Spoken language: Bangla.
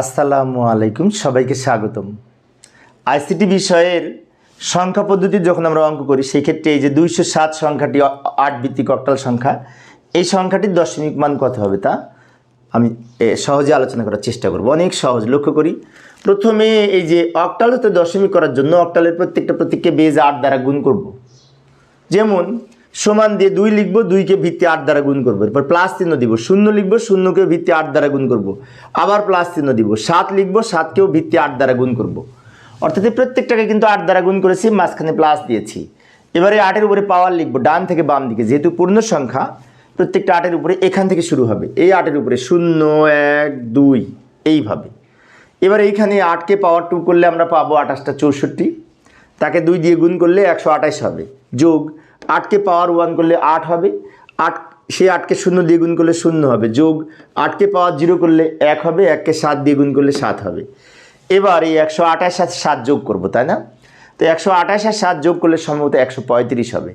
আসসালামু আলাইকুম, সবাইকে স্বাগতম। আইসিটি বিষয়ের সংখ্যা পদ্ধতি যখন আমরা অঙ্ক করি সেই ক্ষেত্রে এই যে দুইশো সাত সংখ্যাটি আট ভিত্তিক অক্টাল সংখ্যা, এই সংখ্যাটির দশমিক মান কত হবে তা আমি সহজে আলোচনা করার চেষ্টা করব। অনেক সহজ, লক্ষ্য করি। প্রথমে এই যে অক্টাল হতে দশমিক করার জন্য অক্টালের প্রত্যেকটা প্রতীককে বেজ আট দ্বারা গুণ করব। যেমন সমান দিয়ে দুই লিখব, দুইকে ভিত্তি আট দ্বারা গুণ করব। এরপর প্লাস চিহ্ন দিব। শূন্য লিখব শূন্যকে ভিত্তি আট দ্বারা গুণ করব। আবার প্লাস চিহ্ন দিব। সাত লিখব, সাতকেও ভিত্তি আট দ্বারা গুণ করব। অর্থাৎ প্রত্যেকটাকে কিন্তু আট দ্বারা গুণ করেছি, মাঝখানে প্লাস দিয়েছি। এবারে আটের উপরে পাওয়ার লিখব, ডান থেকে বাম দিকে। যেহেতু পূর্ণ সংখ্যা, প্রত্যেকটা আটের উপরে এখান থেকে শুরু হবে। এই আটের উপরে শূন্য, এক, দুই, এইভাবে। এবার এইখানে আটকে পাওয়ার টু করলে আমরা পাবো আঠাশটা চৌষট্টি। তাকে দুই দিয়ে গুণ করলে একশো আঠাশ হবে। যোগ আটকে পাওয়ার ওয়ান করলে আট হবে। আট, সে আটকে শূন্য দিয়ে গুণ করলে শূন্য হবে। যোগ আটকে পাওয়ার জিরো করলে এক হবে, এককে সাত দিয়ে গুণ করলে সাত হবে। এবার এই একশো আঠাশ সাথে সাত যোগ করব, তাই না? তো একশো আঠাশ আর সাত যোগ করলে সম্ভবত একশো পঁয়ত্রিশ হবে।